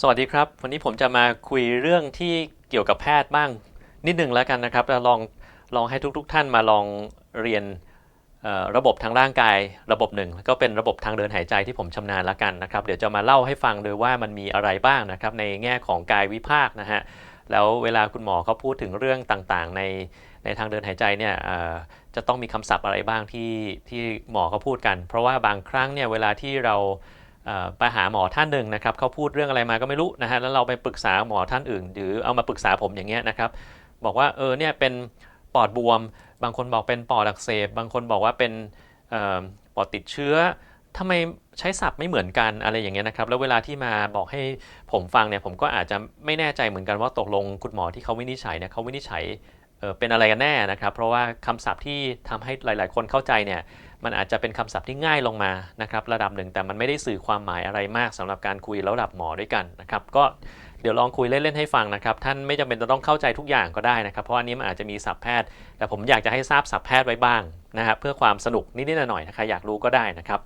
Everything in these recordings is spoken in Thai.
สวัสดีครับ วันนี้ผมจะมาคุยเรื่องที่เกี่ยวกับแพทย์บ้างนิดหนึ่งแล้วกันนะครับแล้วลองลองให้ทุกๆทท่านมาลองเรียนระบบทางร่างกายระบบหนึ่งแล้วก็เป็นระบบทางเดินหายใจที่ผมชำนาญแล้วกันนะครับ เดี๋ยวจะมาเล่าให้ฟังโดยว่ามันมีอะไรบ้างนะครับ ในแง่ของกายวิภาคนะฮะแล้วเวลาคุณหมอเขาพูดถึงเรื่องต่างๆ ในในทางเดินหายใจเนี่ยจะต้องมีคำศัพท์อะไรบ้างที่ที่หมอเขาพูดกัน เพราะว่าบางครั้งเนี่ยเวลาที่เรา ไปหาหมอท่านหนึ่งนะครับเขาพูดเรื่องอะไรมาก็ไม่รู้นะฮะแล้วเราไปปรึกษาหมอท่านอื่น หรือเอามาปรึกษาผมอย่างเงี้ยนะครับบอกว่าเออเนี่ยเป็นปอดบวม บางคนบอกเป็นปอดอักเสบบางคนบอกว่าเป็นออปอดติดเชื้อทำไมใช้ศัพท์ไม่เหมือนกันอะไรอย่างเงี้ยนะครับแล้วเวลาที่มาบอกให้ผมฟังเนี่ยผมก็อาจจะไม่แน่ใจเหมือนกันว่าตกลงคุณหมอที่เขาวินิจฉัยเนี่ยเขาวินิจฉัย เป็นอะไรกันแน่นะครับ เพราะว่าคำศัพท์ที่ทำให้หลาย ๆ คนเข้าใจเนี่ยมันอาจจะเป็นคำศัพท์ที่ง่ายลงมานะครับระดับหนึ่งแต่มันไม่ได้สื่อความหมายอะไรมากสำหรับการคุยระดับหมอด้วยกันนะครับก็เดี๋ยวลองคุยเล่น ๆ ให้ฟังนะครับ ท่านไม่จำเป็นจะต้องเข้าใจทุกอย่างก็ได้นะครับ เพราะอันนี้มันอาจจะมีศัพท์แพทย์ แต่ผมอยากจะให้ทราบศัพท์แพทย์ไว้บ้างนะครับเพื่อความสนุกนิด ๆ หน่อยๆนะครับอยากรู้ก็ได้นะครับ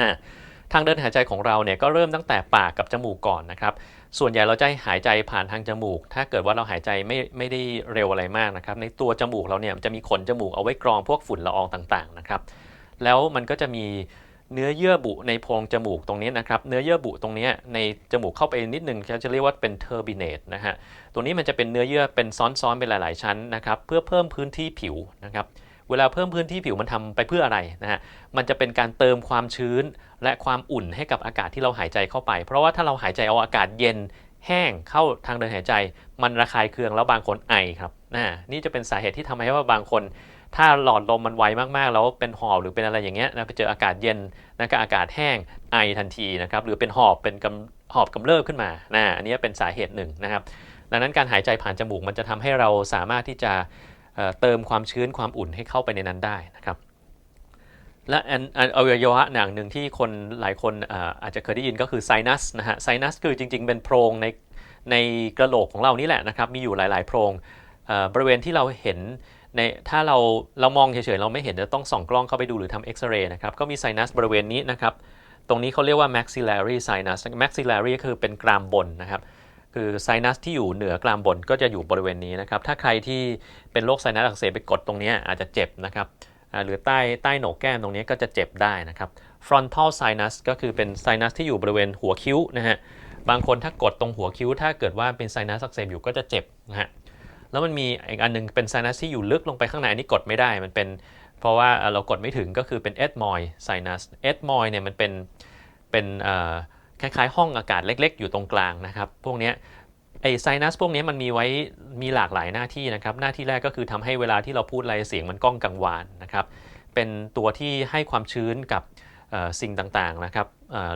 อ่าทางเดินหายใจของเราเนี่ยก็เริ่มตั้งแต่ปากกับจมูกก่อนนะครับ ส่วนใหญ่เราจะหายใจผ่านทางจมูก ถ้าเกิดว่าเราหายใจไม่ไม่ได้เร็วอะไรมากนะครับ ในตัวจมูกเราเนี่ยจะมีขนจมูกเอาไว้กรองพวกฝุ่นละอองต่างๆนะครับ แล้วมันก็จะมีเนื้อเยื่อบุในโพรงจมูกตรงนี้นะครับ เนื้อเยื่อบุตรงนี้ในจมูกเข้าไปนิดนึงเขาจะเรียกว่าเป็นเทอร์บิเนตนะฮะ ตัวนี้มันจะเป็นเนื้อเยื่อเป็นซ้อนๆเป็นหลาย ๆ ชั้นนะครับ เพื่อเพิ่มพื้นที่ผิวนะครับ เวลาเพิ่มพื้นที่ผิวมันทำไปเพื่ออะไรนะฮะมันจะเป็นการเติมความชื้นและความอุ่นให้กับอากาศที่เราหายใจเข้าไป เพราะว่าถ้าเราหายใจเอาอากาศเย็นแห้งเข้าทางเดินหายใจ มันระคายเคืองแล้วบางคนไอครับนะนี่จะเป็นสาเหตุที่ทำให้ว่าบางคน ถ้าหลอดลมมันไวมากๆ แล้วเป็นหอบหรือเป็นอะไรอย่างเงี้ยนะไปเจออากาศเย็นนะกับอากาศแห้งไอทันทีนะครับหรือเป็นหอบเป็นกำหอบกำเริบขึ้นมานะอันนี้เป็นสาเหตุหนึ่งนะครับดังนั้นการหายใจผ่านจมูกมันจะทำให้เราสามารถที่จะ เติมความชื้นความอุ่นให้เข้าไปในนั้นได้นะครับ และอันอวัยวะอย่างหนึ่งที่คนหลายคนอาจจะเคยได้ยินก็คือไซนัสนะฮะไซนัสคือจริง ๆ เป็นโพรงในในกระโหลกของเรานี่แหละนะครับ มีอยู่หลาย ๆ โพรงบริเวณที่เราเห็นในถ้าเราเรามองเฉยๆเราไม่เห็นจะต้องส่องกล้องเข้าไปดูหรือทำเอ็กซเรย์นะครับก็มีไซนัสบริเวณนี้นะครับ ตรงนี้เขาเรียกว่า maxillary sinus maxillary ก็คือเป็นกรามบนนะครับ คือไซนัสที่อยู่เหนือกรามบนก็จะอยู่บริเวณนี้นะครับ ถ้าใครที่เป็นโรคไซนัสอักเสบไปกดตรงนี้อาจจะเจ็บนะครับ หรือใต้ใต้โหนกแก้มตรงนี้ก็จะเจ็บได้นะครับ frontal sinus ก็คือเป็นไซนัสที่อยู่บริเวณหัวคิ้วนะฮะ บางคนถ้ากดตรงหัวคิ้ว ถ้าเกิดว่าเป็นไซนัสอักเสบอยู่ก็จะเจ็บนะฮะ แล้วมันมีอีกอันหนึงเป็นไซนัสที่อยู่ลึกลงไปข้างในอันนี้กดไม่ได้ มันเป็นเพราะว่าเออเรากดไม่ถึงก็คือเป็น ethmoid sinus ethmoid เนี่ยมันเป็นเป็นเอ่อ คล้ายๆ ห้องอากาศเล็ก ๆ อยู่ตรงกลางนะครับ พวกนี้ไอไซนัสพวกนี้มันมีไว้มีหลากหลายหน้าที่นะครับ หน้าที่แรกก็คือทำให้เวลาที่เราพูดอะไรเสียงมันก้องกังวานนะครับ เป็นตัวที่ให้ความชื้นกับสิ่งต่างๆนะครับ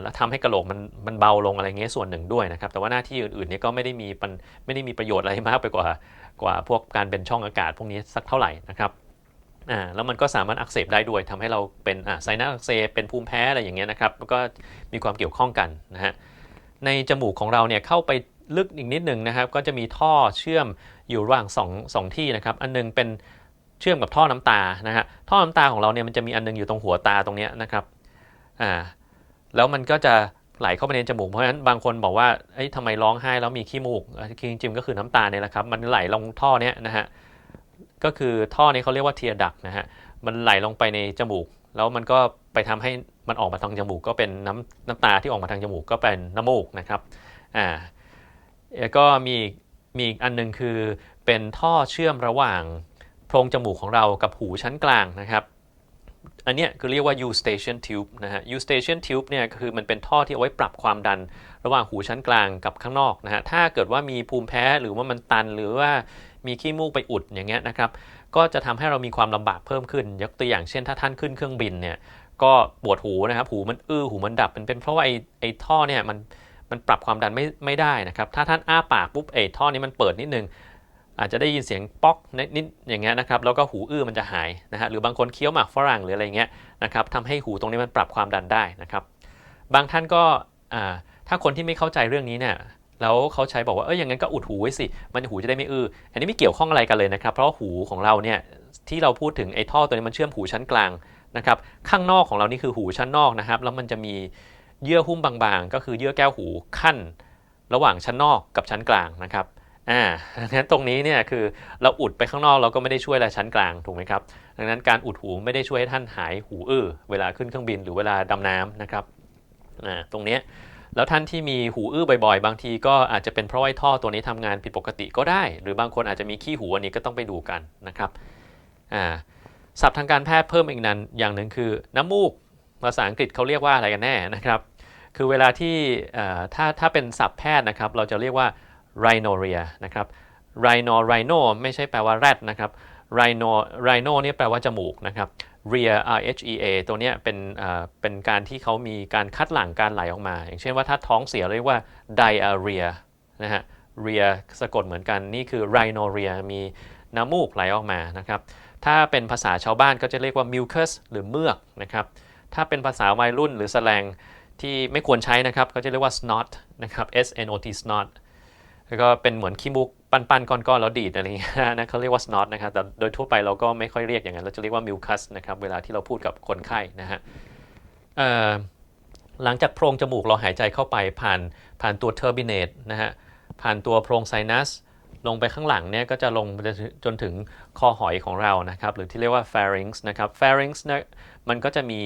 และทำให้กระโหลกมันมันเบาลงอะไรเงี้ยส่วนหนึ่งด้วยนะครับ แต่ว่าหน้าที่อื่นๆเนี่ยก็ไม่ได้มีปัญไม่ได้มีประโยชน์อะไรมากไปกว่ากว่าพวกการเป็นช่องอากาศพวกนี้สักเท่าไหร่นะครับ อ่าแล้วมันก็สามารถอักเสบได้ด้วยทำให้เราเป็นอ่าไซนัสอักเสบเป็นภูมิแพ้อะไรอย่างเงี้ยนะครับแล้วก็มีความเกี่ยวข้องกันนะฮะในจมูกของเราเนี่ยเข้าไปลึกอีกนิดหนึ่งนะครับก็จะมีท่อเชื่อมอยู่ระหว่างสองที่นะครับอันหนึงเป็นเชื่อมกับท่อน้ำตานะฮะท่อน้ำตาของเราเนี่ยมันจะมีอันหนึงอยู่ตรงหัวตาตรงเนี้ยนะครับอ่าแล้วมันก็จะไหลเข้าไปในจมูก เพราะฉะนั้นบางคนบอกว่าเอ้ยทำไมร้องไห้แล้วมีขี้มูกจริงๆก็คือน้ำตาเนี่ยแหละครับมันไหลลงท่อเนี้ยนะฮะ ก็คือท่อนี้เขาเรียกว่าเทียดักนะฮะมันไหลลงไปในจมูก แล้วมันก็ไปทำให้มันออกมาทางจมูก ก็เป็นน้ำน้ำตาที่ออกมาทางจมูกก็เป็นน้ำมูกนะครับอ่าแล้วก็มีมีอีกอันหนึงคือเป็นท่อเชื่อมระหว่างโพรงจมูกของเรากับหูชั้นกลางนะครับ อันเนี้ยคือเรียกว่า eustachian tube นะฮะ eustachian tube เนี่ยคือมันเป็นท่อที่เอาไว้ปรับความดันระหว่างหูชั้นกลางกับข้างนอกนะฮะ ถ้าเกิดว่ามีภูมิแพ้หรือว่ามันตันหรือว่า มีขี้มูกไปอุดอย่างเงี้ยนะครับ ก็จะทำให้เรามีความลำบากเพิ่มขึ้น ยกตัวอย่างเช่น ถ้าท่านขึ้นเครื่องบินเนี่ย ก็ปวดหูนะครับ หูมันอื้อ หูมันดับเป็นเป็นเพราะว่าไอ้ไอ้ท่อเนี่ยมันมันปรับความดันไม่ไม่ได้นะครับ ถ้าท่านอ้าปากปุ๊บไอ้ท่อนี้มันเปิดนิดนึง อาจจะได้ยินเสียงป๊อกนิดนิดอย่างเงี้ยนะครับ แล้วก็หูอื้อมันจะหายนะฮะ หรือบางคนเคี้ยวหมากฝรั่งหรืออะไรเงี้ยนะครับทำให้หูตรงนี้มันปรับความดันได้นะครับ บางท่านก็อ่าถ้าคนที่ไม่เข้าใจเรื่องนี้เนี่ย แล้วเขาใช้บอกว่าเอ้ยอย่างนั้นก็อุดหูไว้สิ มันหูจะได้ไม่อื้อ อันนี้ไม่เกี่ยวข้องอะไรกันเลยนะครับ เพราะว่าหูของเราเนี่ยที่เราพูดถึงไอ้ท่อตัวนี้มันเชื่อมหูชั้นกลางนะครับ ข้างนอกของเรานี่คือหูชั้นนอกนะครับ แล้วมันจะมีเยื่อหุ้มบางๆ ก็คือเยื่อแก้วหูขั้น ระหว่างชั้นนอกกับชั้นกลางนะครับ อ่า ดังนั้นตรงนี้เนี่ยคือเราอุดไปข้างนอกเราก็ไม่ได้ช่วยอะไรชั้นกลางถูกไหมครับ ดังนั้นการอุดหูไม่ได้ช่วยให้ท่านหายหูอื้อเวลาขึ้นเครื่องบินหรือเวลาดำน้ำนะครับ อ่า ตรงเนี้ย แล้วท่านที่มีหูอื้อบ่อยๆ บางทีก็อาจจะเป็นเพราะว่าไอ้ท่อตัวนี้ทำงานผิดปกติก็ได้ หรือบางคนอาจจะมีขี้หูอันนี้ก็ต้องไปดูกันนะครับอ่าศัพท์ทางการแพทย์เพิ่มอีกนั้นอย่างหนึ่งคือน้ำมูกภาษาอังกฤษเขาเรียกว่าอะไรกันแน่นะครับ คือเวลาที่ถ้าถ้าเป็นศัพท์แพทย์นะครับ เราจะเรียกว่า rhinorrhea นะครับ rhino rhino ไม่ใช่แปลว่าแรดนะครับ rhino rhino เนี่ยแปลว่าจมูกนะครับ rear h e a ตัวเนี้ยเป็นเป็นการที่เขามีการคัดหลั่งการไหลออกมา อย่างเช่นว่าถ้าท้องเสียเรียกว่า diarrhea นะฮะ r e a สะกดเหมือนกันนี่คือ rhinorrhea มีน้ำมูกไหลออกมานะครับ ถ้าเป็นภาษาชาวบ้านก็จะเรียกว่า mucus หรือเมือกนะครับ ถ้าเป็นภาษาวัยรุ่นหรือแสลงที่ไม่ควรใช้นะครับ ก็จะเรียกว่า snot นะครับ s n o t snot แล้วก็เป็นเหมือนขี้มูก ปันปันๆก้อนๆแล้วดีดอะไรเงี้ยนะเขาเรียกว่า snot นะครับแต่โดยทั่วไปเราก็ไม่ค่อยเรียกอย่างนั้น เราจะเรียกว่า mucus นะครับเวลาที่เราพูดกับคนไข้นะฮะหลังจากโพรงจมูกเราหายใจเข้าไปผ่านผ่านตัว turbinate นะฮะผ่านตัวโพรงไซนัสลงไปข้างหลังเนี่ยก็จะลงจนถึงคอหอยของเรานะครับ หรือที่เรียกว่า pharynx นะครับ pharynx นี่ยมันก็จะมี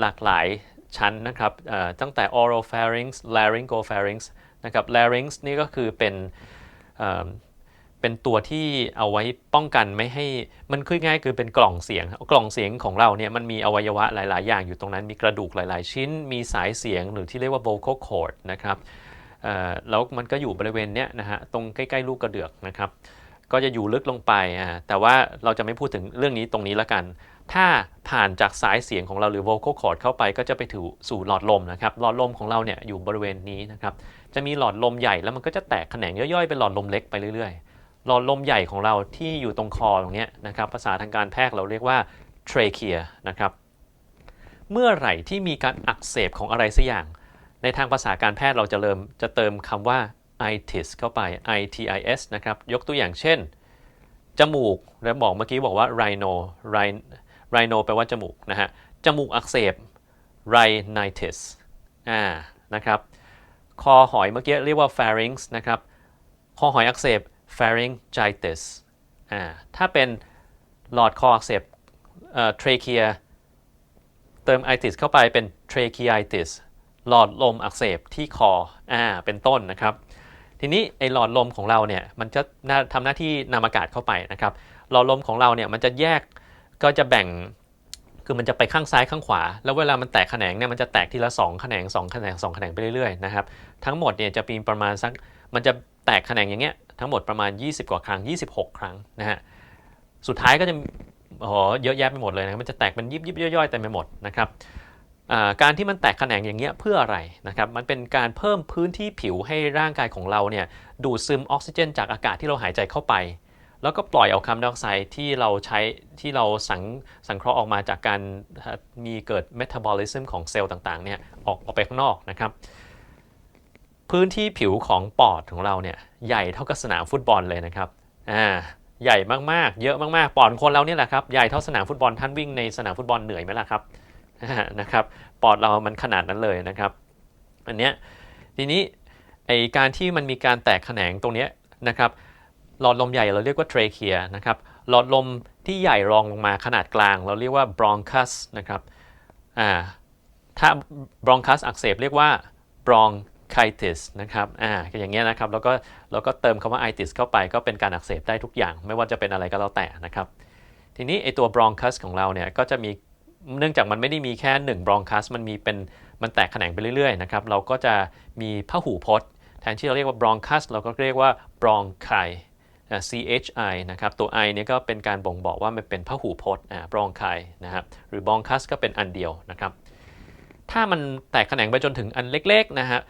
หลากหลายชั้นนะครับตั้งแต่ oropharynx laryngopharynx นะครับ larynx นี่ก็คือเป็น เป็นตัวที่เอาไว้ป้องกันไม่ให้มันคือง่ายคือเป็นกล่องเสียง กล่องเสียงของเราเนี่ยมันมีอวัยวะหลาย ๆ อย่างอยู่ตรงนั้นมีกระดูกหลาย ๆ ชิ้น มีสายเสียงหรือที่เรียกว่า vocal cord นะครับแล้วมันก็อยู่บริเวณเนี้ยนะฮะตรงใกล้ ๆ ลูกกระเดือกนะครับ ก็จะอยู่ลึกลงไปอ่าแต่ว่าเราจะไม่พูดถึงเรื่องนี้ตรงนี้ละกัน ถ้าผ่านจากสายเสียงของเราหรือ vocal cord เข้าไปก็จะไปถึงสู่หลอดลมนะครับหลอดลมของเราเนี่ยอยู่บริเวณนี้นะครับ จะมีหลอดลมใหญ่แล้วมันก็จะแตกแขนงย่อยๆเป็นหลอดลมเล็กไปเรื่อยๆ หลอดลมใหญ่ของเราที่อยู่ตรงคอตรงเนี้ยนะครับภาษาทางการแพทย์เราเรียกว่า trachea นะครับเมื่อไหร่ที่มีการอักเสบของอะไรสักอย่าง ในทางภาษาการแพทย์เราจะเริ่มจะเติมคำว่า itis เข้าไป itis นะครับยกตัวอย่างเช่น จมูกแล้วบอกเมื่อกี้บอกว่า rhino rhin- rhino แปลว่าจมูกนะฮะจมูกอักเสบ rhinitis อ่านะครับ คอหอยเมื่อกี้เรียกว่า pharynx นะครับ คอหอยอักเสบ pharyngitis อ่า ถ้าเป็นหลอดคออักเสบเอ่อ trachea เติม itis เข้าไปเป็น tracheitis หลอดลมอักเสบที่คอ อ่า เป็นต้นนะครับ ทีนี้ไอหลอดลมของเราเนี่ย มันจะทำหน้าที่นำอากาศเข้าไปนะครับ หลอดลมของเราเนี่ย มันจะแยก ก็จะแบ่ง คือมันจะไปข้างซ้ายข้างขวา แล้วเวลามันแตกแขนงเนี่ยมันจะแตกทีละ2แขนง2แขนง2แขนงไปเรื่อยๆนะครับทั้งหมดเนี่ยจะมีนประมาณสักมันจะแตกแขนงอย่างเงี้ยทั้งหมดประมาณ 20 กว่าครั้ง 26 ครั้งนะฮะสุดท้ายก็จะโอ้โหเยอะแยะไปหมดเลยนะมันจะแตกเป็นยิบยิบย่อยๆเต็มไปหมดนะครับการที่มันแตกแขนงอย่างเงี้ยเพื่ออะไรนะครับ มันเป็นการเพิ่มพื้นที่ผิวให้ร่างกายของเราเนี่ยดูดซึมออกซิเจน จากอากาศที่เราหายใจเข้าไป แล้วก็ปล่อยเอาคาร์บอนไดออกไซด์ที่เราใช้ที่เราสังสังเคราะห์ออกมาจากการมีเกิดเมตาบอลิซึมของเซลล์ต่างๆเนี่ยออกออกไปข้างนอกนะครับ พื้นที่ผิวของปอดของเราเนี่ยใหญ่เท่ากับสนามฟุตบอลเลยนะครับอ่าใหญ่มากๆ เยอะมากๆ ปอดคนเราเนี่ยแหละครับใหญ่เท่าสนามฟุตบอลท่านวิ่งในสนามฟุตบอลเหนื่อยไหมล่ะครับนะครับปอดเรามันขนาดนั้นเลยนะครับ อันเนี้ยทีนี้ไอการที่มันมีการแตกแขนงตรงเนี้ยนะครับ หลอดลมใหญ่เราเรียกว่า trachea นะครับหลอดลมที่ใหญ่รองลงมาขนาดกลาง เราเรียกว่า bronchus นะครับอ่าถ้า bronchus อักเสบเรียกว่า bronchitis นะครับอ่าอย่างเงี้ยนะครับแล้วก็แล้วก็เติมคำว่า itis เข้าไปก็เป็นการอักเสบได้ทุกอย่าง ไม่ว่าจะเป็นอะไรก็แล้วแต่นะครับทีนี้ไอตัว bronchus ของเราเนี่ยก็จะมีเนื่องจากมันไม่ได้มีแค่1บรองคัสมันมีเป็นมันแตกแขนงไปเรื่อยๆนะครับเราก็จะมีพหูพจน์ แทนที่เราเรียกว่าบรองคัสเราก็เรียกว่าบรองไค C H I นะครับตัว I เนี่ยก็เป็นการบ่งบอกว่ามันเป็นพหูพจน์อ่าบรองไคนะครับหรือบรองคัสก็เป็นอันเดียวนะครับถ้ามันแตกแขนงไปจนถึงอันเล็กๆนะฮะ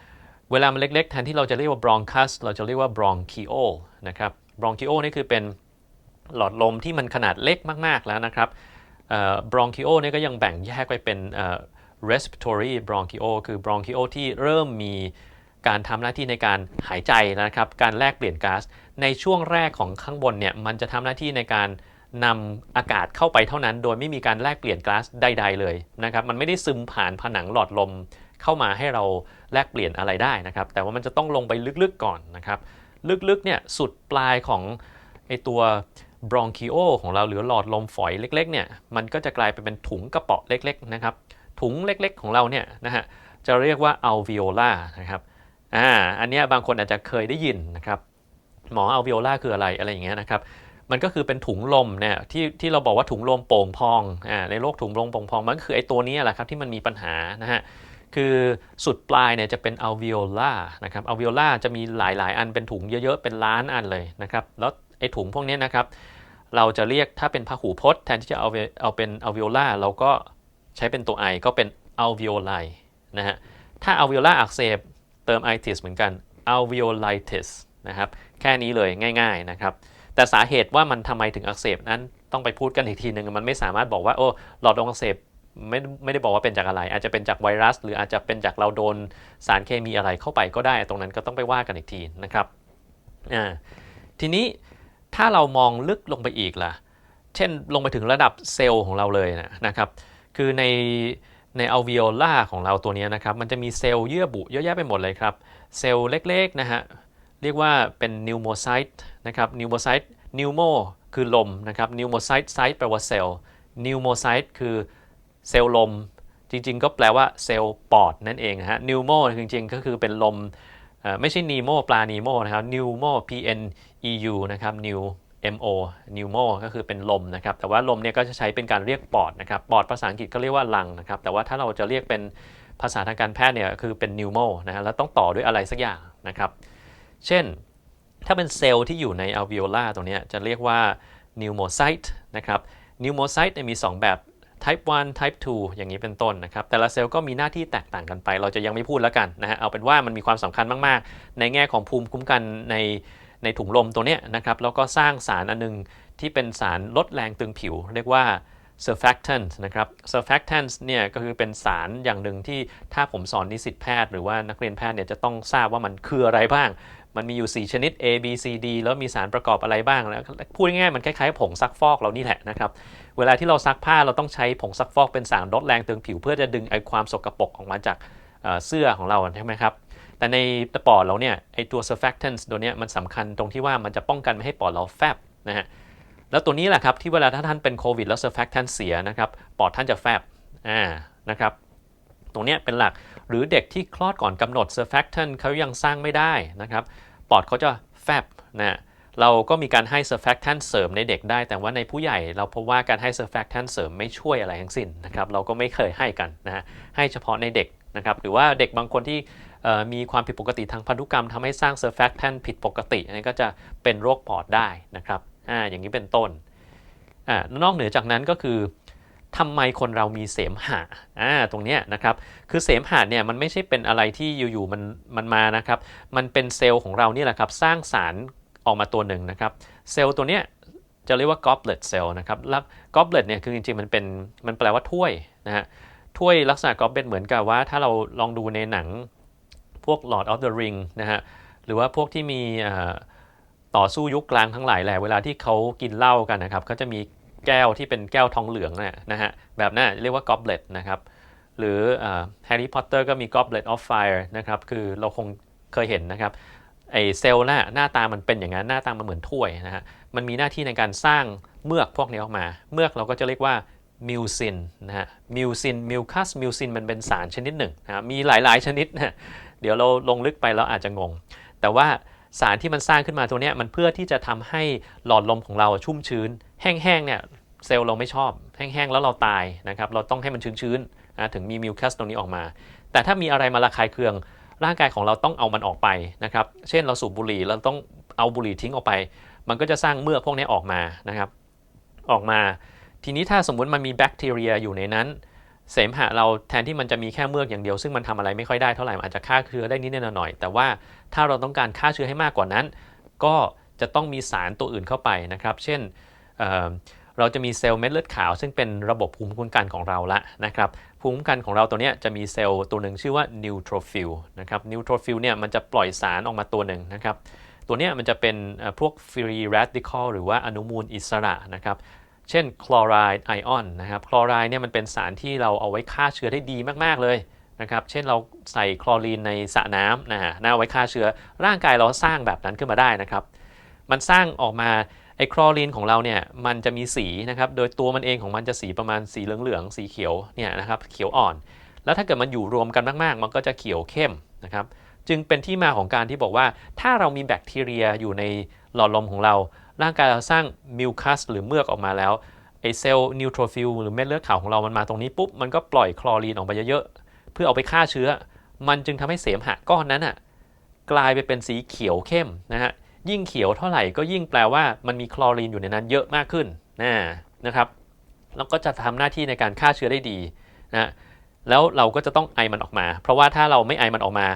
เวลามันเล็กๆแทนที่เราจะเรียกว่าบรองคัสเราจะเรียกว่าบรองคิโอนะครับบรองคิโอนี่คือเป็นหลอดลมที่มันขนาดเล็กมากๆแล้วนะครับบรองคิโอเนี่ยก็ยังแบ่งแยกไปเป็น respiratory bronchio คือ bronchio ที่เริ่มมีการทำหน้าที่ในการหายใจนะครับ การแลกเปลี่ยนก๊าซ ในช่วงแรกของข้างบนเนี่ยมันจะทำหน้าที่ในการนำอากาศเข้าไปเท่านั้น โดยไม่มีการแลกเปลี่ยนก๊าซใด ๆ เลยนะครับมันไม่ได้ซึมผ่านผนังหลอดลมเข้ามาให้เราแลกเปลี่ยนอะไรได้นะครับ แต่ว่ามันจะต้องลงไปลึกๆก่อนนะครับ ลึกๆเนี่ยสุดปลายของไอตัวบรองคิโอของเราหรือหลอดลมฝอยเล็กๆเนี่ยมันก็จะกลายไปเป็นถุงกระเป๋อเล็กๆนะครับถุงเล็กๆ ของเราเนี่ยนะฮะจะเรียกว่าอัลวิโอลานะครับอ่าอันนี้บางคนอาจจะเคยได้ยินนะครับ หมออัลวิโอลาคืออะไรอะไรอย่างเงี้ยนะครับมันก็คือเป็นถุงลมเนี่ยที่ที่เราบอกว่าถุงลมโป่งพองอ่าในโรคถุงลมโป่งพอง มันก็คือไอ้ตัวนี้แหละครับที่มันมีปัญหานะฮะคือสุดปลายเนี่ยจะเป็นอัลวิโอลานะครับอัลวิโอลาจะมีหลายๆ อันเป็นถุงเยอะๆ เป็นล้านอันเลยนะครับแล้วไอ้ถุงพวกนี้นะครับเราจะเรียกถ้าเป็นพหูพจน์แทนที่จะเอาเอาเป็นอัลวิโอลาเราก็ใช้เป็นตัว i ก็เป็น alveoli นะฮะถ้า alveolar อักเสบเติม itis เหมือนกัน alveolitis นะครับ แค่นี้เลยง่าย ๆนะครับ แต่สาเหตุว่ามันทำไมถึงอักเสบนั้นต้องไปพูดกันอีกทีหนึ่งมันไม่สามารถบอกว่าโอ้หลอดลมอักเสบไม่ไม่ได้บอกว่าเป็นจากอะไร อาจจะเป็นจากไวรัส หรืออาจจะเป็นจากเราโดนสารเคมีอะไรเข้าไปก็ได้ ตรงนั้นก็ต้องไปว่ากันอีกทีนะครับอ่าทีนี้ถ้าเรามองลึกลงไปอีกล่ะ เช่นลงไปถึงระดับเซลล์ของเราเลยนะครับ คือในในอัลวิโอลาของเราตัวนี้นะครับ มันจะมีเซลล์เยื่อบุเยอะแยะไปหมดเลยครับ เซลล์เล็กๆนะฮะ เรียกว่าเป็นนิวโมไซต์นะครับนิวโมไซต์นิวโมคือลมนะครับนิวโมไซต์ไซต์แปลว่าเซลล์นิวโมไซต์คือเซลล์ลม จริงๆ ก็แปลว่าเซลล์ปอดนั่นเองฮะนิวโมจริงๆ ก็คือเป็นลมไม่ใช่นีโมปลานีโมนะครับนิวโม P N E U นะครับนิว MO pneumo ก็คือเป็นลมนะครับ แต่ว่าลมเนี่ยก็จะใช้เป็นการเรียกปอดนะครับ ปอดภาษาอังกฤษก็เรียกว่าลังนะครับ แต่ว่าถ้าเราจะเรียกเป็นภาษาทางการแพทย์เนี่ยคือเป็น pneumo นะฮะแล้วต้องต่อด้วยอะไรสักอย่างนะครับ เช่น ถ้าเป็นเซลล์ที่อยู่ใน alveolar ตรงนี้จะเรียกว่า pneumocyte นะครับ pneumocyte มี 2 แบบ type 1 type 2 อย่างนี้เป็นต้นนะครับ แต่ละเซลล์ก็มีหน้าที่แตกต่างกันไป เราจะยังไม่พูดแล้วกันนะฮะ เอาเป็นว่ามันมีความสำคัญมาก ๆ ในแง่ของภูมิคุ้มกันในในถุงลมตัวนี้นะครับ แล้วก็สร้างสารอันนึงที่เป็นสารลดแรงตึงผิว เรียกว่า surfactant นะครับ surfactant เนี่ยก็คือเป็นสารอย่างหนึ่งที่ถ้าผมสอนนิสิตแพทย์ หรือว่านักเรียนแพทย์เนี่ยจะต้องทราบว่ามันคืออะไรบ้าง มันมีอยู่ 4 ชนิด A B C D แล้วมีสารประกอบอะไรบ้างแล้วพูดง่ายๆมันคล้ายๆผงซักฟอกเรานี่แหละนะครับ เวลาที่เราซักผ้าเราต้องใช้ผงซักฟอกเป็นสารลดแรงตึงผิวเพื่อจะดึงไอความสกปรกออกมาจากเสื้อของเราใช่ไหมครับแต่ในปอดเราเนี่ยไอตัว surfactants ตัวนี้มันสำคัญตรงที่ว่ามันจะป้องกันไม่ให้ปอดเราแฟบนะฮะแล้วตัวนี้แหละครับที่เวลาถ้าท่านเป็นโควิดแล้ว surfactant เสียนะครับปอดท่านจะแฟบอ่านะครับ ตรงนี้เป็นหลัก หรือเด็กที่คลอดก่อนกำหนด surfactant เขายังสร้างไม่ได้นะครับปอดเขาจะแฟบนะเราก็มีการให้ surfactant เสริมในเด็กได้ แต่ว่าในผู้ใหญ่เราพบว่าการให้ surfactant เสริมไม่ช่วยอะไรทั้งสิ้นนะครับเราก็ไม่เคยให้กันนะฮะให้เฉพาะในเด็กนะครับหรือว่าเด็กบางคนที่มีความผิดปกติทางพันธุกรรมทำให้สร้าง surfactant ผิดปกติอันนี้ก็จะเป็นโรคปอดได้นะครับอ่าอย่างนี้เป็นต้นอ่านอกเหนือจากนั้นก็คือ ทำไมคนเรามีเสมหะอ่าตรงเนี้ยนะครับ คือเสมหะเนี่ยมันไม่ใช่เป็นอะไรที่อยู่ๆมันมันมานะครับ มันเป็นเซลล์ของเรานี่แหละครับ สร้างสารออกมาตัวหนึ่งนะครับ เซลล์ตัวเนี้ยจะเรียกว่า goblet cell นะครับ แล้ว goblet เนี่ยคือจริงๆมันเป็นมันแปลว่าถ้วยนะฮะ ถ้วยลักษณะ goblet เหมือนกับว่าถ้าเราลองดูในหนังพวก Lord of the Ring นะฮะ หรือว่าพวกที่มีต่อสู้ยุคกลางทั้งหลายแหละ เวลาที่เขากินเหล้ากันนะครับเขาจะมี แก้วที่เป็นแก้วทองเหลืองนะฮะแบบนั้นเรียกว่า goblet นะครับหรือ Harry Potter ก็มี goblet of fire นะครับคือเราคงเคยเห็นนะครับไอเซลล์น้าหน้าตามันเป็นอย่างนั้นหน้าตามันเหมือนถ้วยนะฮะมันมีหน้าที่ในการสร้างเมือกพวกนี้ออกมา เมือกเราก็จะเรียกว่ามิวซินนะฮะมิวซินมิวคัสมิวซินมันเป็นสารชนิดหนึ่งนะมีหลายๆ ชนิดนะเดี๋ยวเราลงลึกไปแล้วอาจจะงง แต่ว่า สารที่มันสร้างขึ้นมาตัวนี้มันเพื่อที่จะทำให้หลอดลมของเราชุ่มชื้น แห้งๆเนี่ยเซลล์เราไม่ชอบ แห้งๆแล้วเราตายนะครับเราต้องให้มันชื้นๆนะถึงมีมิวคัสตรงนี้ออกมา แต่ถ้ามีอะไรมาระคายเคืองร่างกายของเราต้องเอามันออกไปนะครับ เช่นเราสูบบุหรี่เราต้องเอาบุหรี่ทิ้งออกไป มันก็จะสร้างเมือกพวกนี้ออกมานะครับ ออกมา ทีนี้ถ้าสมมุติมันมีแบคทีเรียอยู่ในนั้น เสมหะเราแทนที่มันจะมีแค่เมือกอย่างเดียว ซึ่งมันทำอะไรไม่ค่อยได้เท่าไหร่อาจจะฆ่าเชื้อได้นิดหน่อย แต่ว่าถ้าเราต้องการฆ่าเชื้อให้มากกว่านั้น ก็จะต้องมีสารตัวอื่นเข้าไปนะครับ เช่นเเราจะมีเซลล์เม็ดเลือดขาว ซึ่งเป็นระบบภูมิคุ้มกันของเราละนะครับภูมิคุ้มกันของเราตัวนี้จะมีเซลล์ตัวหนึ่งชื่อว่านิวโทรฟิลนะครับนิวโทรฟิลเนี่ยมันจะปล่อยสารออกมาตัวหนึ่งนะครับตัวนี้มันจะเป็นพวกฟรีแรดิคอลหรือว่าอนุมูลอิสระนะครับ เช่นคลอไรด์ไอออนนะครับคลอไรด์เนี่ยมันเป็นสารที่เราเอาไว้ฆ่าเชื้อได้ดีมากๆเลยนะครับเช่นเราใส่คลอรีนในสระน้ำนะฮะน่าเอาไว้ฆ่าเชื้อร่างกายเราสร้างแบบนั้นขึ้นมาได้นะครับมันสร้างออกมาไอคลอรีนของเราเนี่ยมันจะมีสีนะครับโดยตัวมันเองของมันจะสีประมาณสีเหลืองๆสีเขียวเนี่ยนะครับเขียวอ่อน แล้วถ้าเกิดมันอยู่รวมกันมากๆ มันก็จะเขียวเข้มนะครับจึงเป็นที่มาของการที่บอกว่า ถ้าเรามีแบคทีเรียอยู่ในหลอดลมของเรา ร่างกายเราสร้างมิวคัสหรือเมือกออกมาแล้วไอเซลล์นิวโทรฟิลหรือเม็ดเลือดขาวของเรามันมาตรงนี้ปุ๊บ มันก็ปล่อยคลอรีนออกไปเยอะๆ เพื่อเอาไปฆ่าเชื้อ มันจึงทำให้เสมหะก้อนนั้นอะกลายไปเป็นสีเขียวเข้มนะฮะยิ่งเขียวเท่าไหร่ก็ยิ่งแปลว่ามันมีคลอรีนอยู่ในนั้นเยอะมากขึ้นนะนะครับแล้วก็จะทำหน้าที่ในการฆ่าเชื้อได้ดีนะแล้วเราก็จะต้องไอมันออกมา เพราะว่าถ้าเราไม่ไอมันออกมา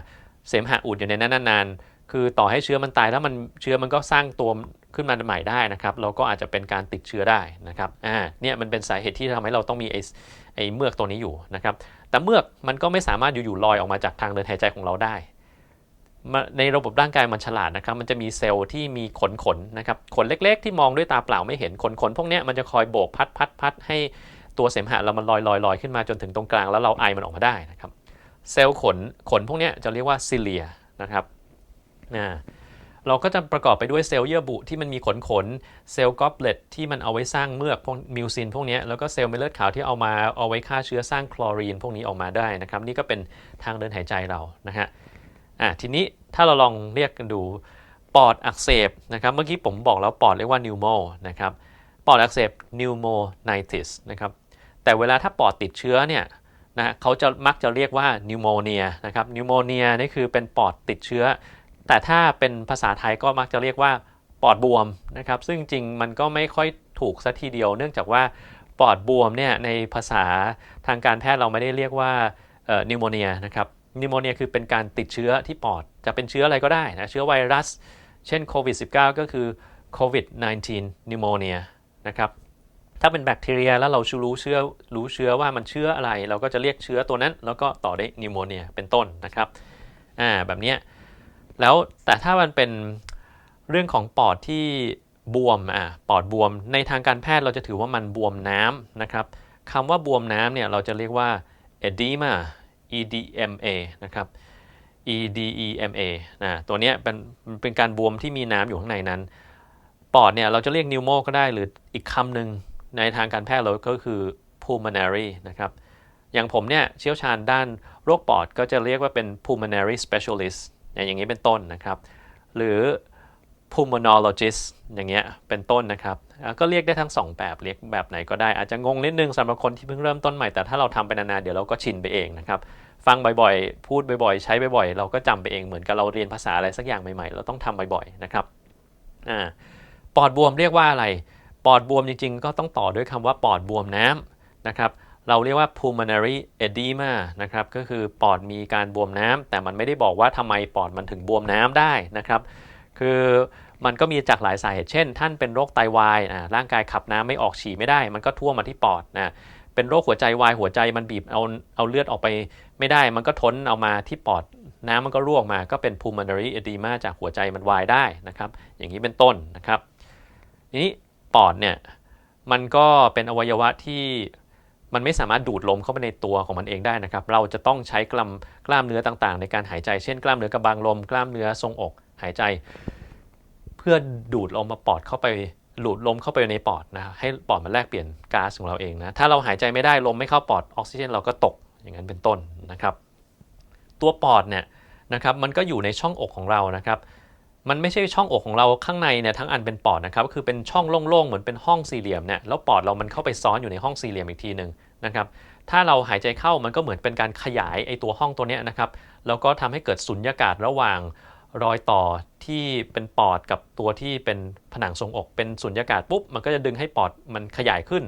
เสมหะอุดอยู่ในนั้นนานๆคือต่อให้เชื้อมันตายแล้วมันเชื้อมันก็สร้างตัว ขึ้นมาใหม่ได้นะครับเราก็อาจจะเป็นการติดเชื้อได้นะครับอ่าเนี่ยมันเป็นสาเหตุที่ทำให้เราต้องมีไอ้ไอ้เมือกตัวนี้อยู่นะครับแต่เมือกมันก็ไม่สามารถอยู่ๆลอยออกมาจากทางเดินหายใจของเราได้ ในระบบร่างกายมันฉลาดนะครับ มันจะมีเซลล์ที่มีขนขนนะครับขนเล็ก ๆ ที่มองด้วยตาเปล่าไม่เห็นขนขนพวกนี้มันจะคอยโบกพัดพัดพัดให้ตัวเสมหะเรามันลอยลอยลอยขึ้นมาจนถึงตรงกลางแล้วเราไอมันออกมาได้นะครับ เซลล์ขนขนพวกนี้จะเรียกว่าซิเลียนะครับนะ เราก็จะประกอบไปด้วยเซลล์เยื่อบุที่มันมีขนขนเซลล์กอบเลตที่มันเอาไว้สร้างเมือกพวกมิวซินพวกนี้แล้วก็เซลล์เม็ดเลือดขาวที่เอามาเอาไว้ฆ่าเชื้อสร้างคลอรีนพวกนี้ออกมาได้นะครับนี่ก็เป็นทางเดินหายใจเรานะฮะอะทีนี้ถ้าเราลองเรียกกันดูปอดอักเสบนะครับเมื่อกี้ผมบอกแล้วปอดเรียกว่านิวโมนะครับปอดอักเสบนิวโมไนติสนะครับแต่เวลาถ้าปอดติดเชื้อเนี่ยนะเขาจะมักจะเรียกว่านิวโมเนียนะครับนิวโมเนียนี่คือเป็นปอดติดเชื้อ แต่ถ้าเป็นภาษาไทยก็มักจะเรียกว่าปอดบวมนะครับ ซึ่งจริงมันก็ไม่ค่อยถูกสัทีเดียว เนื่องจากว่าปอดบวมเนี่ยในภาษาทางการแพทย์เราไม่ได้เรียกว่านิวโมเนียนะครับนิวโมเนียคือเป็นการติดเชื้อที่ปอดจะเป็นเชื้ออะไรก็ได้นะเชื้อไวรัส เช่นโควิด -19 ก็คือโควิด -19 นิวโมเนียนะครับถ้าเป็นแบคทีเรียแล้วเราชูรู้เชื้อรู้เชื้อว่ามันเชื้ออะไร เราก็จะเรียกเชื้อตัวนั้น แล้วก็ต่อได้นิวโมเนียเป็นต้นนะครับอ่าแบบนี้ แล้วแต่ถ้ามันเป็นเรื่องของปอดที่บวมอ่าปอดบวม ในทางการแพทย์เราจะถือว่ามันบวมน้ำนะครับคำว่าบวมน้ำเนี่ยเราจะเรียกว่า edema edema นะครับ edema นะตัวนี้เป็นเป็นการบวมที่มีน้ำอยู่ข้างในนั้น ปอดเนี่ยเราจะเรียกนิวโมก็ได้หรืออีกคำหนึ่งในทางการแพทย์เราก็คือ pulmonary นะครับ อย่างผมเนี่ยเชี่ยวชาญด้านโรคปอดก็จะเรียกว่าเป็น pulmonary specialist อย่างนี้เป็นต้นนะครับ หรือ pulmonologist อย่างเงี้ยเป็นต้นนะครับ ก็เรียกได้ทั้ง 2 แบบเรียกแบบไหนก็ได้อาจจะงงนิดนึงสำหรับคนที่เพิ่งเริ่มต้นใหม่แต่ถ้าเราทำไปนานๆเดี๋ยวเราก็ชินไปเองนะครับฟังบ่อยๆ พูดบ่อยๆ ใช้บ่อยๆ เราก็จำไปเองเหมือนกับเราเรียนภาษาอะไรสักอย่างใหม่ๆ เราต้องทำบ่อยๆ นะครับอ่าปอดบวมเรียกว่าอะไร ปอดบวมจริงๆ ก็ต้องต่อด้วยคำว่าปอดบวมน้ำนะครับ เราเรียกว่า pulmonary edema นะครับก็คือปอดมีการบวมน้ำแต่มันไม่ได้บอกว่าทำไมปอดมันถึงบวมน้ำได้นะครับ คือมันก็มีจากหลายสาเหตุเช่น ท่านเป็นโรคไตวายอ่าร่างกายขับน้ำไม่ออกฉี่ไม่ได้ มันก็ท่วมมาที่ปอดนะเป็นโรคหัวใจวายหัวใจมันบีบเอาเอาเลือดออกไปไม่ได้ มันก็ทนเอามาที่ปอดน้ำมันก็ร่วออกมาก็เป็น pulmonary edema จากหัวใจมันวายได้นะครับ อย่างนี้เป็นต้นนะครับทีนี้ปอดเนี่ยมันก็เป็นอวัยวะที่ มันไม่สามารถดูดลมเข้าไปในตัวของมันเองได้นะครับ เราจะต้องใช้กล้ามกล้ามเนื้อต่างๆ ในการหายใจ เช่น กล้ามเนื้อกระบังลม กล้ามเนื้อทรงอก หายใจ เพื่อดูดลมมาปอดเข้าไปดูดลมเข้าไปในปอดนะให้ปอดมันแลกเปลี่ยนก๊าซของเราเองนะถ้าเราหายใจไม่ได้ลมไม่เข้าปอดออกซิเจนเราก็ตกอย่างนั้นเป็นต้นนะครับ ตัวปอดเนี่ยนะครับมันก็อยู่ในช่องอกของเรานะครับ มันไม่ใช่ช่องอกของเราข้างในเนี่ยทั้งอันเป็นปอดนะครับก็คือเป็นช่องโล่งๆเหมือนเป็นห้องสี่เหลี่ยมเนี่ยแล้วปอดเรามันเข้าไปซ้อนอยู่ในห้องสี่เหลี่ยมอีกทีหนึ่งนะครับถ้าเราหายใจเข้ามันก็เหมือนเป็นการขยายไอตัวห้องตัวเนี้ยนะครับแล้วก็ทำให้เกิดสุญญากาศระหว่างรอยต่อที่เป็นปอดกับตัวที่เป็นผนังทรงอกเป็นสุญญากาศปุ๊บมันก็จะดึงให้ปอดมันขยายขึ้น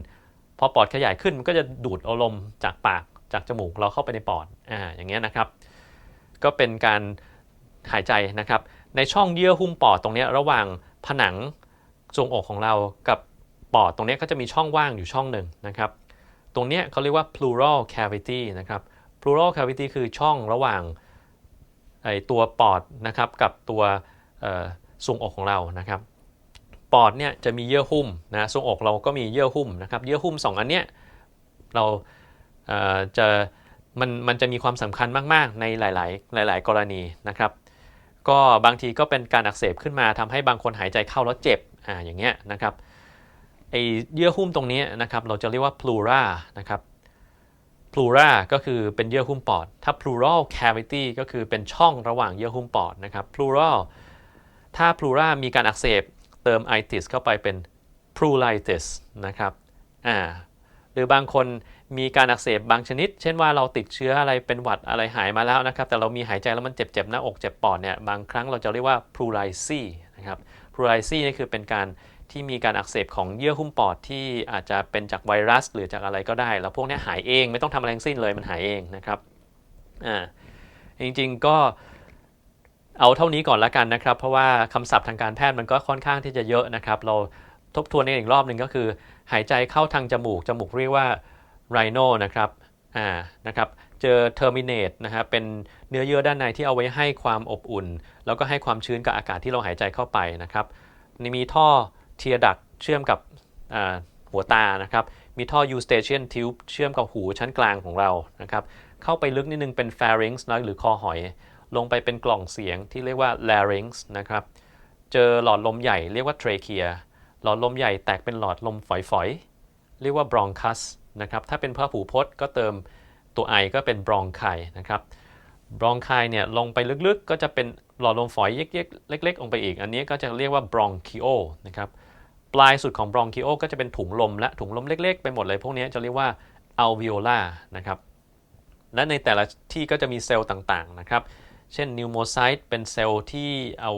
พอปอดขยายขึ้นมันก็จะดูดเอาลมจากปากจากจมูกเราเข้าไปในปอดอ่าอย่างเงี้ยนะครับ ก็เป็นการหายใจนะครับ ในช่องเยื่อหุ้มปอดตรงนี้ระหว่างผนังทรงอกของเรากับปอดตรงนี้ก็จะมีช่องว่างอยู่ช่องหนึ่งนะครับ ตรงนี้เขาเรียกว่า pleural cavity นะครับ pleural cavity คือช่องระหว่างไอตัวปอดนะครับกับตัวทรงอกของเรานะครับปอดเนี่ยจะมีเยื่อหุ้มนะทรงอกเราก็มีเยื่อหุ้มนะครับเยื่อหุ้ม 2 อันเนี้ยเราจะมันมันจะมีความสำคัญมาก ๆ ในหลาย ๆ หลาย ๆ กรณีนะครับ ก็บางทีก็เป็นการอักเสบขึ้นมาทำให้บางคนหายใจเข้าแล้วเจ็บอ่าอย่างเงี้ยนะครับไอเยื่อหุ้มตรงนี้นะครับเราจะเรียกว่า pleura นะครับ pleura ก็คือเป็นเยื่อหุ้มปอด ถ้า pleural cavity ก็คือเป็นช่องระหว่างเยื่อหุ้มปอดนะครับ pleural ถ้า pleura มีการอักเสบเติม itis เข้าไปเป็น pleuritis นะครับอ่า รือบางคนมีการอักเสบบางชนิด เช่นว่าเราติดเชื้ออะไรเป็นหวัดอะไรหายมาแล้วนะครับ แต่เรามีหายใจแล้วมันเจ็บๆหน้าอกเจ็บปอดเนี่ยบางครั้งเราจะเรียกว่า pleurisy นะครับ pleurisy นี่คือเป็นการที่มีการอักเสบของเยื่อหุ้มปอดที่อาจจะเป็นจากไวรัส หรือจากอะไรก็ได้ แล้วพวกนี้หายเองไม่ต้องทำอะไรทั้งสิ้นเลยมันหายเองนะครับอ่าจริงๆก็เอาเท่านี้ก่อนละกันนะครับ เพราะว่าคำศัพท์ทางการแพทย์มันก็ค่อนข้างที่จะเยอะนะครับ เรา ทบทวนอีกรอบหนึ่งก็คือ หายใจเข้าทางจมูก จมูกเรียกว่า rhino นะครับอ่านะครับเจอ terminate นะฮะเป็นเนื้อเยื่อด้านในที่เอาไว้ให้ความอบอุ่น แล้วก็ให้ความชื้นกับอากาศที่เราหายใจเข้าไปนะครับนี่มีท่อ tear duct เชื่อมกับหัวตานะครับ มีท่อ eustachian tube เชื่อมกับหูชั้นกลางของเรานะครับ เข้าไปลึกนิดนึงเป็น pharynx นะหรือคอหอย ลงไปเป็นกล่องเสียงที่เรียกว่า larynx นะครับ เจอหลอดลมใหญ่เรียกว่า trachea หลอดลมใหญ่แตกเป็นหลอดลมฝอยๆ เรียกว่า bronchus นะครับ ถ้าเป็นพหูพจน์ก็เติมตัว i ก็เป็น bronchi นะครับ bronchi เนี่ยลงไปลึกๆ ก็จะเป็นหลอดลมฝอยเล็กๆลงไปอีก อันนี้ก็จะเรียกว่า bronchiole นะครับปลายสุดของ bronchiole ก็จะเป็นถุงลมและถุงลมเล็กๆ ไปหมดเลยพวกนี้จะเรียกว่า alveolar นะครับและในแต่ละที่ก็จะมีเซลล์ต่างๆนะครับ เช่นนิวโมไซต์เป็นเซลล์ที่เอา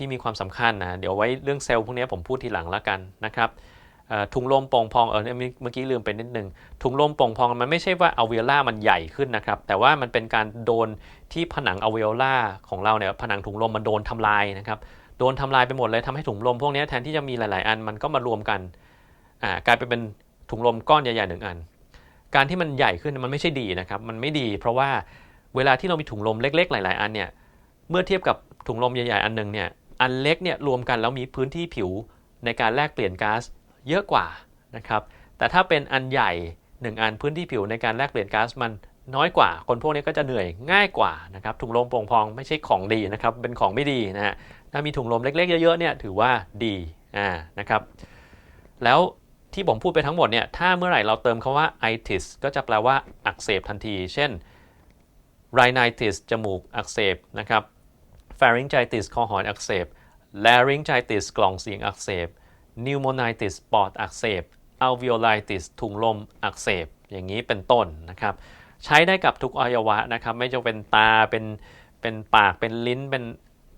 ที่มีความสำคัญนะเดี๋ยวไว้เรื่องเซลล์พวกนี้ผมพูดทีหลังแล้วกันนะครับถุงลมโป่งพองเออเมื่อกี้ลืมไปนิดนึงถุงลมโป่งพองมันไม่ใช่ว่าอเวล่ามันใหญ่ขึ้นนะครับ แต่ว่ามันเป็นการโดนที่ผนังอเวล่าของเราเนี่ยผนังถุงลมมันโดนทำลายนะครับโดนทำลายไปหมดเลยทำให้ถุงลมพวกนี้แทนที่จะมีหลาย ๆ อันมันก็มารวมกันอ่ากลายไปเป็นถุงลมก้อนใหญ่ๆหนึ่งอัน การที่มันใหญ่ขึ้นมันไม่ใช่ดีนะครับมันไม่ดี เพราะว่าเวลาที่เรามีถุงลมเล็ก ๆ หลาย ๆ อันเนี่ยเมื่อเทียบกับถุงลมใหญ่ ๆ อันหนึ่งเนี่ย อันเล็กเนี่ยรวมกันแล้วมีพื้นที่ผิวในการแลกเปลี่ยนก๊าซเยอะกว่านะครับแต่ถ้าเป็นอันใหญ่ 1 อันพื้นที่ผิวในการแลกเปลี่ยนก๊าซมันน้อยกว่า คนพวกนี้ก็จะเหนื่อยง่ายกว่านะครับถุงลมโป่งพองไม่ใช่ของดีนะครับเป็นของไม่ดีนะฮะถ้ามีถุงลมเล็กๆเยอะๆเนี่ยถือว่าดีอ่านะครับแล้วที่ผมพูดไปทั้งหมดเนี่ยถ้าเมื่อไหร่เราเติมคาว่า itis ก็จะแปลว่าอักเสบทันที เช่น rhinitis จมูกอักเสบนะครับ pharyngitis คอหอยอักเสบ laryngitis กล่องเสียงอักเสบ pneumonitis ปอดอักเสบ alveolitis ถุงลมอักเสบ อย่างนี้เป็นต้นนะครับ ใช้ได้กับทุกอวัยวะนะครับ ไม่จะเป็นตาเป็นเป็นปากเป็นลิ้นเป็น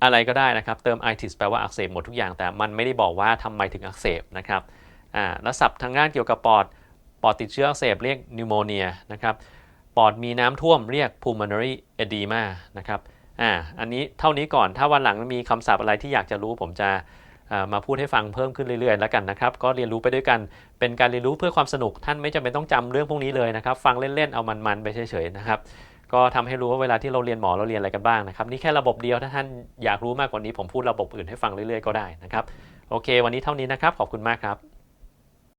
อะไรก็ได้นะครับ เติม itis แปลว่าอักเสบหมดทุกอย่าง แต่มันไม่ได้บอกว่าทำไมถึงอักเสบนะครับอ่าแล้วศัพท์ทางด้านเกี่ยวกับปอด ปอดติดเชื้ออักเสบเรียก pneumonia นะครับ ปอดมีน้ำท่วมเรียก pulmonary edema นะครับ อ่าอันนี้เท่านี้ก่อนถ้าวันหลังมีคำศัพท์อะไรที่อยากจะรู้ผมจะมาพูดให้ฟังเพิ่มขึ้นเรื่อยๆแล้วกันนะครับ ก็เรียนรู้ไปด้วยกันเป็นการเรียนรู้เพื่อความสนุกท่านไม่จำเป็นต้องจำเรื่องพวกนี้เลยนะครับ ฟังเล่นๆเอามันๆไปเฉยๆนะครับก็ทำให้รู้ว่าเวลาที่เราเรียนหมอเราเรียนอะไรกันบ้างนะครับนี่แค่ระบบเดียวถ้าท่านอยากรู้มากกว่านี้ผมพูดระบบอื่นให้ฟังเรื่อยๆก็ได้นะครับโอเค วันนี้เท่านี้นะครับขอบคุณมากครับ